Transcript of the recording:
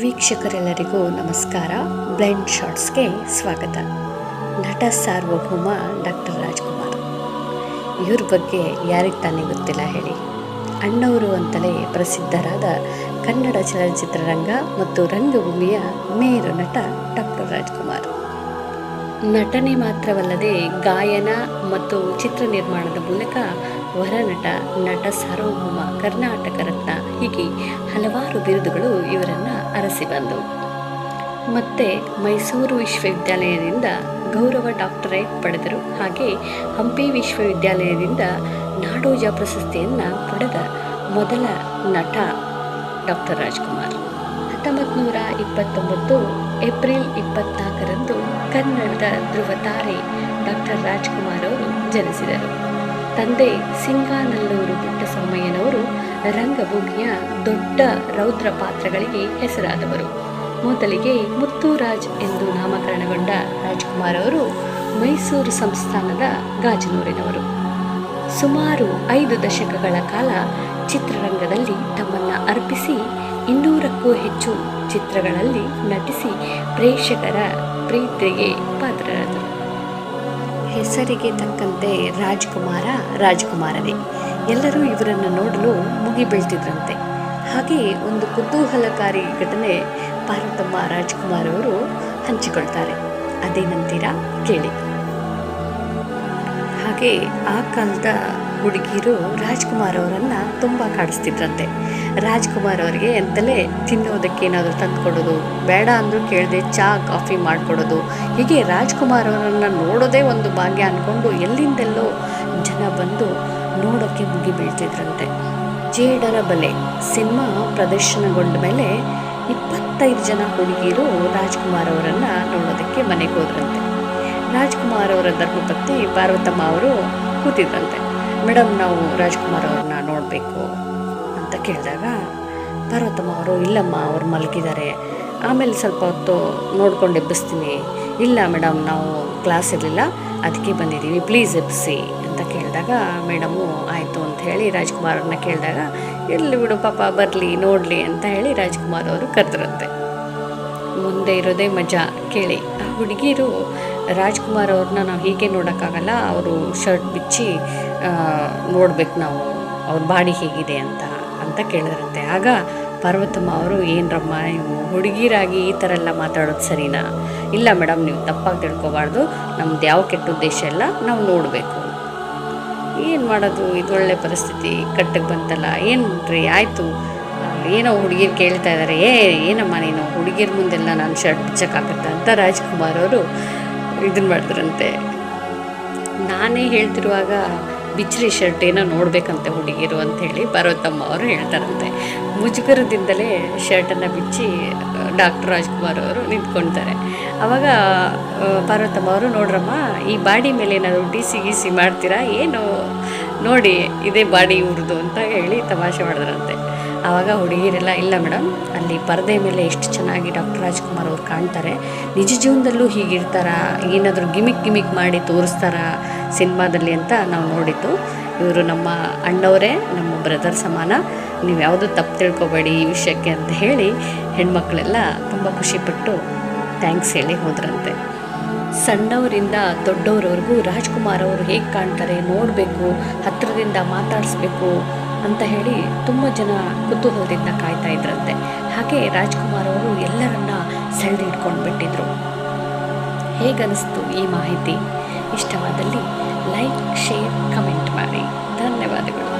ವೀಕ್ಷಕರೆಲ್ಲರಿಗೂ ನಮಸ್ಕಾರ. ಬ್ಲೈಂಡ್ ಶಾರ್ಟ್ಸ್ಗೆ ಸ್ವಾಗತ. ನಟ ಸಾರ್ವಭೌಮ ಡಾಕ್ಟರ್ ರಾಜ್ಕುಮಾರ್. ಇವ್ರ ಬಗ್ಗೆ ಯಾರಿಗೆ ತಾನೇ ಗೊತ್ತಿಲ್ಲ ಹೇಳಿ. ಅಣ್ಣವರು ಅಂತಲೇ ಪ್ರಸಿದ್ಧರಾದ ಕನ್ನಡ ಚಲನಚಿತ್ರರಂಗ ಮತ್ತು ರಂಗಭೂಮಿಯ ಮೇರು ನಟ ಡಾಕ್ಟರ್ ರಾಜ್ಕುಮಾರ್. ನಟನೆ ಮಾತ್ರವಲ್ಲದೆ ಗಾಯನ ಮತ್ತು ಚಿತ್ರ ನಿರ್ಮಾಣದ ಮೂಲಕ ವರನಟ ನಟ ಸಾರ್ವಭೌಮ, ಕರ್ನಾಟಕ ರತ್ನ, ಹೀಗೆ ಹಲವಾರು ಬಿರುದುಗಳು ಇವರನ್ನು ಅರಸಿ ಬಂದವು ಮತ್ತೆ ಮೈಸೂರು ವಿಶ್ವವಿದ್ಯಾಲಯದಿಂದ ಗೌರವ ಡಾಕ್ಟರೇಟ್ ಪಡೆದರು. ಹಾಗೆ ಹಂಪಿ ವಿಶ್ವವಿದ್ಯಾಲಯದಿಂದ ನಾಡೋಜ ಪ್ರಶಸ್ತಿಯನ್ನು ಪಡೆದ ಮೊದಲ ನಟ ಡಾಕ್ಟರ್ ರಾಜ್ಕುಮಾರ್. ಹತ್ತೊಂಬತ್ತು ನೂರ ಇಪ್ಪತ್ತೊಂಬತ್ತು ಏಪ್ರಿಲ್ ಇಪ್ಪತ್ನಾಲ್ಕರಂದು ಕನ್ನಡದ ಧ್ರುವತಾರೆ ಡಾಕ್ಟರ್ ರಾಜ್ಕುಮಾರ್ ಅವರು ಜನಿಸಿದರು. ತಂದೆ ಸಿಂಗಾನಲ್ಲೂರು ಪುಟ್ಟಸೋಮಯ್ಯನವರು ರಂಗಭೂಮಿಯ ದೊಡ್ಡ ರೌದ್ರ ಪಾತ್ರಗಳಿಗೆ ಹೆಸರಾದವರು. ಮೊದಲಿಗೆ ಮುತ್ತುರಾಜ್ ಎಂದು ನಾಮಕರಣಗೊಂಡ ರಾಜ್ಕುಮಾರ್ ಅವರು ಮೈಸೂರು ಸಂಸ್ಥಾನದ ಗಾಜನೂರಿನವರು. ಸುಮಾರು ಐದು ದಶಕಗಳ ಕಾಲ ಚಿತ್ರರಂಗದಲ್ಲಿ ತಮ್ಮನ್ನು ಅರ್ಪಿಸಿ ಇನ್ನೂರಕ್ಕೂ ಹೆಚ್ಚು ಚಿತ್ರಗಳಲ್ಲಿ ನಟಿಸಿ ಪ್ರೇಕ್ಷಕರ ಪ್ರೀತಿಗೆ ಪಾತ್ರರಾದರು. ಹೆಸರಿಗೆ ತಕ್ಕಂತೆ ರಾಜ್ಕುಮಾರ ರಾಜ್ಕುಮಾರನೇ ಎಲ್ಲರೂ ಇವರನ್ನು ನೋಡಲು ಮುಗಿ ಬೀಳ್ತಿದ್ರಂತೆ. ಹಾಗೆ ಒಂದು ಕುತೂಹಲಕಾರಿ ಘಟನೆ ಪಾರ್ವತಮ್ಮ ರಾಜ್ಕುಮಾರ್ ಅವರು ಹಂಚಿಕೊಳ್ತಾರೆ. ಅದೇನಂತೀರಾ ಕೇಳಿ. ಹಾಗೆ ಆ ಕಾಲದ ಹುಡುಗಿರು ರಾಜ್ಕುಮಾರ್ ಅವರನ್ನು ತುಂಬ ಕಾಡಿಸ್ತಿದ್ರಂತೆ. ರಾಜ್ಕುಮಾರ್ ಅವರಿಗೆ ಎಂತಲೇ ತಿನ್ನೋದಕ್ಕೆ ಏನಾದರೂ ತಂದುಕೊಡೋದು, ಬೇಡ ಅಂದರೂ ಕೇಳದೆ ಚಹಾ ಕಾಫಿ ಮಾಡಿಕೊಡೋದು, ಹೀಗೆ ರಾಜ್ಕುಮಾರ್ ಅವರನ್ನು ನೋಡೋದೇ ಒಂದು ಭಾಗ್ಯ ಅಂದ್ಕೊಂಡು ಎಲ್ಲಿಂದೆಲ್ಲೋ ಜನ ಬಂದು ನೋಡೋಕ್ಕೆ ಮುಗಿ ಬೀಳ್ತಿದ್ರಂತೆ. ಜೇಡರ ಬಲೆ ಸಿನಿಮಾ ಪ್ರದರ್ಶನಗೊಂಡ ಮೇಲೆ ಇಪ್ಪತ್ತೈದು ಜನ ಹುಡುಗಿಯರು ರಾಜ್ಕುಮಾರ್ ಅವರನ್ನು ನೋಡೋದಕ್ಕೆ ಮನೆಗೆ ಹೋದ್ರಂತೆ. ರಾಜ್ಕುಮಾರ್ ಅವರ ಧರ್ಮಪತ್ನಿ ಪಾರ್ವತಮ್ಮ ಅವರು ಕೂತಿದ್ರಂತೆ. ಮೇಡಮ್, ನಾವು ರಾಜ್ಕುಮಾರ್ ಅವ್ರನ್ನ ನೋಡಬೇಕು ಅಂತ ಕೇಳಿದಾಗ, ಪಾರ್ವತಮ್ಮ ಅವರು, ಇಲ್ಲಮ್ಮ, ಅವ್ರು ಮಲಗಿದ್ದಾರೆ. ಆಮೇಲೆ ಸ್ವಲ್ಪ ಹೊತ್ತು ನೋಡ್ಕೊಂಡು ಎಬ್ಬಿಸ್ತೀನಿ. ಇಲ್ಲ ಮೇಡಮ್, ನಾವು ಕ್ಲಾಸ್ ಇರಲಿಲ್ಲ, ಅದಕ್ಕೆ ಬಂದಿದ್ದೀವಿ. ಪ್ಲೀಸ್ ಎಬ್ಬಿಸಿ ಅಂತ ಕೇಳಿದಾಗ, ಮೇಡಮು, ಆಯಿತು ಅಂತ ಹೇಳಿ ರಾಜ್ಕುಮಾರ್ ಅವ್ರನ್ನ ಕೇಳಿದಾಗ, ಇರಲಿ ಬಿಡು ಪಾಪ, ಬರಲಿ, ನೋಡಲಿ ಅಂತ ಹೇಳಿ ರಾಜ್ಕುಮಾರ್ ಅವರು ಕರೆದ್ರಂತೆ. ಮುಂದೆ ಇರೋದೇ ಮಜಾ, ಕೇಳಿ. ಆ ಹುಡುಗಿರು ರಾಜ್ಕುಮಾರ್ ಅವ್ರನ್ನ ನಾವು ಹೀಗೆ ನೋಡೋಕ್ಕಾಗಲ್ಲ, ಅವರು ಶರ್ಟ್ ಬಿಚ್ಚಿ ನೋಡ್ಬೇಕು ನಾವು, ಅವ್ರ ಬಾಡಿ ಹೇಗಿದೆ ಅಂತ ಅಂತ ಕೇಳಿದ್ರಂತೆ. ಆಗ ಪಾರ್ವತಮ್ಮ ಅವರು, ಏನರಮ್ಮ, ನೀವು ಹುಡುಗಿರಾಗಿ ಈ ಥರ ಎಲ್ಲ ಮಾತಾಡೋದು ಸರಿನಾ? ಇಲ್ಲ ಮೇಡಮ್, ನೀವು ತಪ್ಪಾಗಿ ತಿಳ್ಕೊಬಾರ್ದು, ನಮ್ದು ಯಾವ ಕೆಟ್ಟ ಉದ್ದೇಶ ಎಲ್ಲ ನಾವು ನೋಡಬೇಕು. ಏನು ಮಾಡೋದು ಇದೊಳ್ಳೆ ಪರಿಸ್ಥಿತಿ, ಕಟ್ಟಕ್ಕೆ ಬಂತಲ್ಲ, ಏನು ರೀ, ಆಯಿತು. ಏನೋ ಹುಡುಗಿರು ಕೇಳ್ತಾ ಇದ್ದಾರೆ ಏ, ಏನಮ್ಮ ನೀನು, ಹುಡುಗಿರ ಮುಂದೆಲ್ಲ ನಾನು ಶರ್ಟ್ ಬಿಚ್ಚಕ್ಕಾಗತ್ತೆ? ಅಂತ ರಾಜ್ಕುಮಾರ್ ಅವರು ಇದನ್ನು ಮಾಡಿದ್ರಂತೆ ನಾನೇ ಹೇಳ್ತಿರುವಾಗ ಬಿಚ್ಚರಿ ಶರ್ಟ್ ಏನೋ ನೋಡಬೇಕಂತೆ ಹುಡುಗಿರು ಅಂತ ಹೇಳಿ ಪಾರ್ವತಮ್ಮ ಅವರು ಹೇಳ್ತಾರಂತೆ. ಮುಜುಗರದಿಂದಲೇ ಶರ್ಟನ್ನು ಬಿಚ್ಚಿ ಡಾಕ್ಟರ್ ರಾಜ್ಕುಮಾರ್ ಅವರು ನಿಂತ್ಕೊಳ್ತಾರೆ ಆವಾಗ ಪಾರ್ವತಮ್ಮ ಅವರು, ನೋಡ್ರಮ್ಮ, ಈ ಬಾಡಿ ಮೇಲೆ ಏನಾದರೂ ಡಿಸಿ ಗೀಸಿ ಮಾಡ್ತೀರಾ? ಏನು? ನೋಡಿ, ಇದೇ ಬಾಡಿ ಇವ್ರದ್ದು ಅಂತ ಹೇಳಿ ತಮಾಷೆ ಮಾಡಿದ್ರಂತೆ ಆವಾಗ ಹುಡುಗಿರೆಲ್ಲ, ಇಲ್ಲ ಮೇಡಮ್, ಅಲ್ಲಿ ಪರದೆ ಮೇಲೆ ಎಷ್ಟು ಚೆನ್ನಾಗಿ ಡಾಕ್ಟರ್ ರಾಜ್ಕುಮಾರ್ ಅವ್ರು ಕಾಣ್ತಾರೆ. ನಿಜ ಜೀವನದಲ್ಲೂ ಹೀಗಿರ್ತಾರ? ಏನಾದರೂ ಗಿಮಿಕ್ ಗಿಮಿಕ್ ಮಾಡಿ ತೋರಿಸ್ತಾರ ಸಿನಿಮಾದಲ್ಲಿ ಅಂತ ನಾವು ನೋಡಿದ್ದು. ಇವರು ನಮ್ಮ ಅಣ್ಣವರೇ, ನಮ್ಮ ಬ್ರದರ್ ಸಮಾನ. ನೀವು ಯಾವುದು ತಪ್ಪು ತಿಳ್ಕೊಬೇಡಿ ಈ ವಿಷಯಕ್ಕೆ ಅಂತ ಹೇಳಿ ಹೆಣ್ಮಕ್ಳೆಲ್ಲ ತುಂಬ ಖುಷಿಪಟ್ಟು ಥ್ಯಾಂಕ್ಸ್ ಹೇಳಿ ಹೋದ್ರಂತೆ. ಸಣ್ಣವರಿಂದ ದೊಡ್ಡವರವರೆಗೂ ರಾಜ್ಕುಮಾರ್ ಅವರು ಹೇಗೆ ಕಾಣ್ತಾರೆ, ನೋಡಬೇಕು ಹತ್ತಿರದಿಂದ ಮಾತಾಡಿಸ್ಬೇಕು ಅಂತ ಹೇಳಿ ತುಂಬ ಜನ ಕುತೂಹಲದಿಂದ ಕಾಯ್ತಾ ಇದ್ರಂತೆ. ಹಾಗೆ ರಾಜ್ಕುಮಾರ್ ಅವರು ಎಲ್ಲರನ್ನ ಸೆಳೆದಿಟ್ಕೊಂಡು ಬಿಟ್ಟಿದ್ರು. ಹೇಗನ್ನಿಸ್ತು ಈ ಮಾಹಿತಿ? ಇಷ್ಟವಾದಲ್ಲಿ ಲೈಕ್, ಶೇರ್, ಕಮೆಂಟ್ ಮಾಡಿ. ಧನ್ಯವಾದಗಳು.